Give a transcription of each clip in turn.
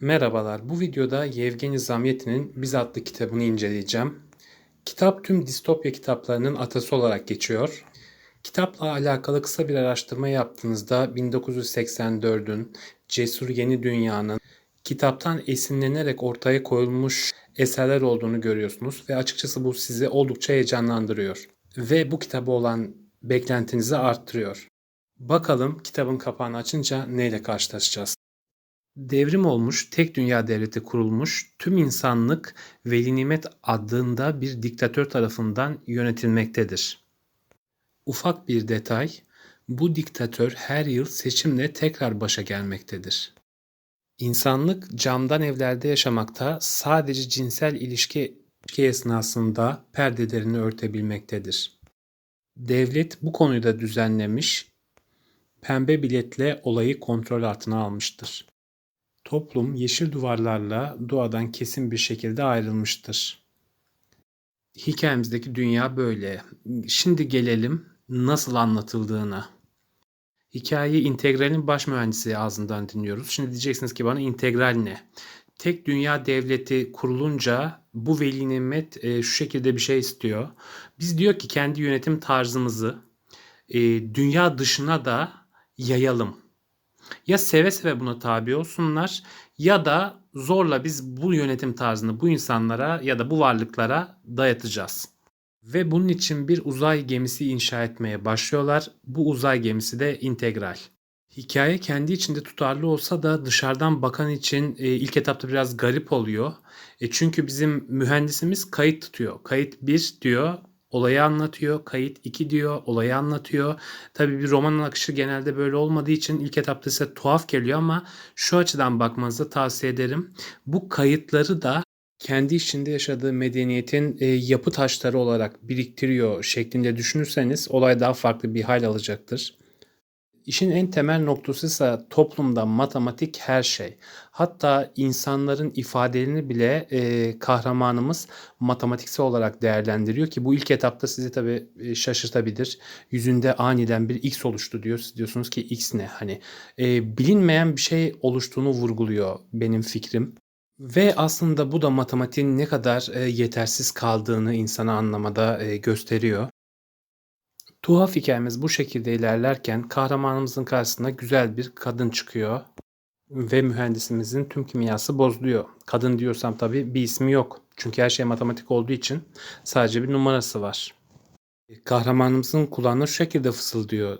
Merhabalar, bu videoda Yevgeni Zamyatin'in Biz adlı kitabını inceleyeceğim. Kitap tüm distopya kitaplarının atası olarak geçiyor. Kitapla alakalı kısa bir araştırma yaptığınızda 1984'ün Cesur Yeni Dünya'nın kitaptan esinlenerek ortaya koyulmuş eserler olduğunu görüyorsunuz ve açıkçası bu sizi oldukça heyecanlandırıyor ve bu kitaba olan beklentinizi arttırıyor. Bakalım kitabın kapağını açınca neyle karşılaşacağız? Devrim olmuş, tek dünya devleti kurulmuş, tüm insanlık Veli Nimet adında bir diktatör tarafından yönetilmektedir. Ufak bir detay, bu diktatör her yıl seçimle tekrar başa gelmektedir. İnsanlık camdan evlerde yaşamakta, sadece cinsel ilişki, ilişki esnasında perdelerini örtebilmektedir. Devlet bu konuyu da düzenlemiş, pembe biletle olayı kontrol altına almıştır. Toplum yeşil duvarlarla doğadan kesin bir şekilde ayrılmıştır. Hikayemizdeki dünya böyle. Şimdi gelelim nasıl anlatıldığına. Hikayeyi integralin baş mühendisi ağzından dinliyoruz. Şimdi diyeceksiniz ki bana integral ne? Tek dünya devleti kurulunca bu veli nimet e, şu şekilde bir şey istiyor. Biz diyor ki kendi yönetim tarzımızı e, dünya dışına da yayalım. Ya seve seve buna tabi olsunlar ya da zorla biz bu yönetim tarzını bu insanlara ya da bu varlıklara dayatacağız. Ve bunun için bir uzay gemisi inşa etmeye başlıyorlar. Bu uzay gemisi de integral. Hikaye kendi içinde tutarlı olsa da dışarıdan bakan için e, ilk etapta biraz garip oluyor. E, çünkü bizim mühendisimiz kayıt tutuyor. Kayıt 1 diyor olayı anlatıyor. Kayıt 2 diyor, olayı anlatıyor. Tabii bir romanın akışı genelde böyle olmadığı için ilk etapta size tuhaf geliyor ama şu açıdan bakmanızı tavsiye ederim. Bu kayıtları da kendi içinde yaşadığı medeniyetin e, yapı taşları olarak biriktiriyor şeklinde düşünürseniz olay daha farklı bir hal alacaktır. İşin en temel noktası ise toplumda matematik her şey. Hatta insanların ifadelerini bile e, kahramanımız matematiksel olarak değerlendiriyor ki bu ilk etapta sizi tabii e, şaşırtabilir. Yüzünde aniden bir x oluştu diyor. Siz diyorsunuz ki x ne? Hani e, bilinmeyen bir şey oluştuğunu vurguluyor benim fikrim. Ve aslında bu da matematiğin ne kadar e, yetersiz kaldığını insana anlamada e, gösteriyor. Tuhaf hikayemiz bu şekilde ilerlerken kahramanımızın karşısına güzel bir kadın çıkıyor ve mühendisimizin tüm kimyası bozuluyor. Kadın diyorsam tabii bir ismi yok. Çünkü her şey matematik olduğu için sadece bir numarası var. Kahramanımızın kulağına şu şekilde fısıldıyor.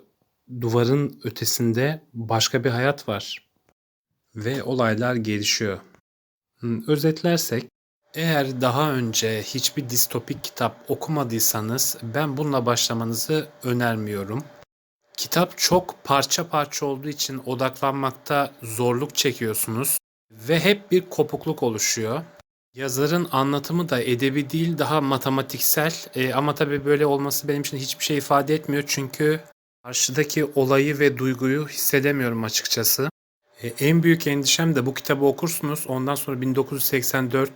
Duvarın ötesinde başka bir hayat var. Ve olaylar gelişiyor. Özetlersek eğer daha önce hiçbir distopik kitap okumadıysanız ben bununla başlamanızı önermiyorum. Kitap çok parça parça olduğu için odaklanmakta zorluk çekiyorsunuz ve hep bir kopukluk oluşuyor. Yazarın anlatımı da edebi değil daha matematiksel e, ama tabii böyle olması benim için hiçbir şey ifade etmiyor çünkü karşıdaki olayı ve duyguyu hissedemiyorum açıkçası. E, en büyük endişem de bu kitabı okursunuz ondan sonra 1984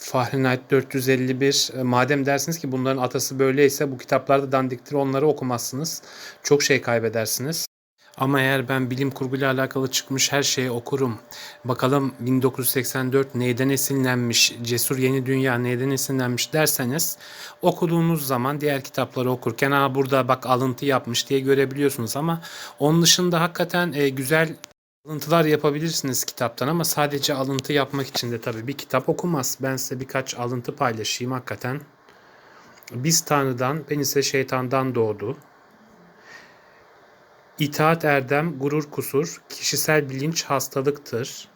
Fahrenheit 451 e, madem dersiniz ki bunların atası böyleyse bu kitaplarda dandiktir onları okumazsınız. Çok şey kaybedersiniz. Ama eğer ben bilim kurguyla alakalı çıkmış her şeyi okurum. Bakalım 1984 neyden esinlenmiş, Cesur Yeni Dünya neyden esinlenmiş derseniz okuduğunuz zaman diğer kitapları okurken ha burada bak alıntı yapmış diye görebiliyorsunuz ama onun dışında hakikaten e, güzel Alıntılar yapabilirsiniz kitaptan ama sadece alıntı yapmak için de tabii bir kitap okumaz. Ben size birkaç alıntı paylaşayım hakikaten. Biz Tanrı'dan, ben ise şeytandan doğdu. İtaat erdem, gurur kusur, kişisel bilinç hastalıktır.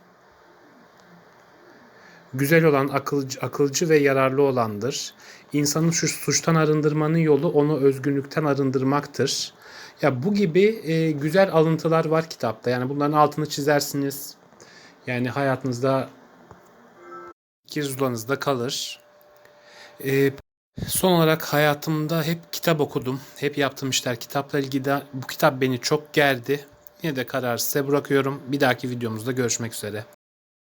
Güzel olan akılcı, akılcı ve yararlı olandır. İnsanın şu suçtan arındırmanın yolu onu özgürlükten arındırmaktır. Ya bu gibi e, güzel alıntılar var kitapta. Yani bunların altını çizersiniz. Yani hayatınızda kirzulanızda kalır. E, son olarak hayatımda hep kitap okudum. Hep yaptığım işler kitapla ilgili. Bu kitap beni çok gerdi. Yine de kararı size bırakıyorum. Bir dahaki videomuzda görüşmek üzere.